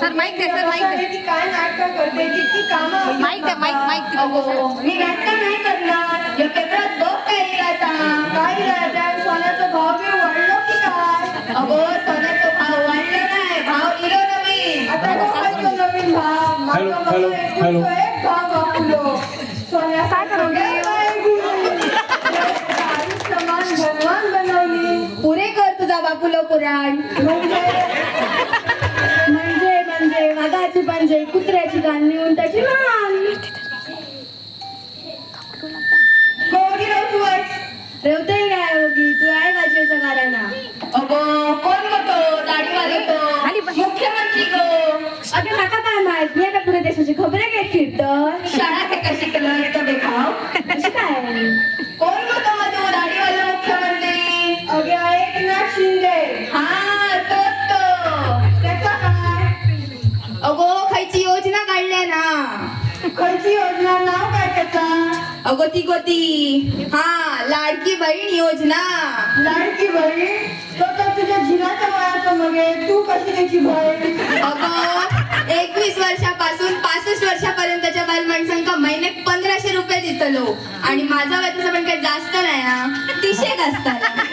Sir mike दे sir mike दे. काय नाटक करते किती कामं माईक दे माईक माईक दे. मी नाटक नाही करणार. या पेपरात बघ काय आता काय सोन्याचा भाव बी वाढलो की काय? अगो सोन्याचा भाव वाढला नाही. भाव इलो नवीन आता बघायचो नवीन भाव. Hello, hello, hello. भाव वापरलो. सोन्या काय समान तुझा बापूलो पुराण म्हणजे म्हणजे म्हणजे वाघाची म्हणजे कुत्र्याची गाणी उंटाची मान. काय तू आहे अगो कोण. मुख्यमंत्री गो. अगं काय माहीत? मी आता पुऱ्या देशाची खबर घेत फिरतं शाळा कशी केलं तर देखाव ना खयची योजना नाव काय त्याचा? अगो ती गोती. हा लाडकी बहीण योजना. लाडकी बहीण? तो तर तुझ्या झिनाच्या वयाचं मगे तू कशी त्याची बहीण? अगो एकवीस वर्षापासून पासष्ट वर्षापर्यंतच्या बाल माणसांका महिन्यात पंधराशे रुपये दितलो. आणि माझा वय तसं पण काही जास्त नाही ना तिशेक असताना.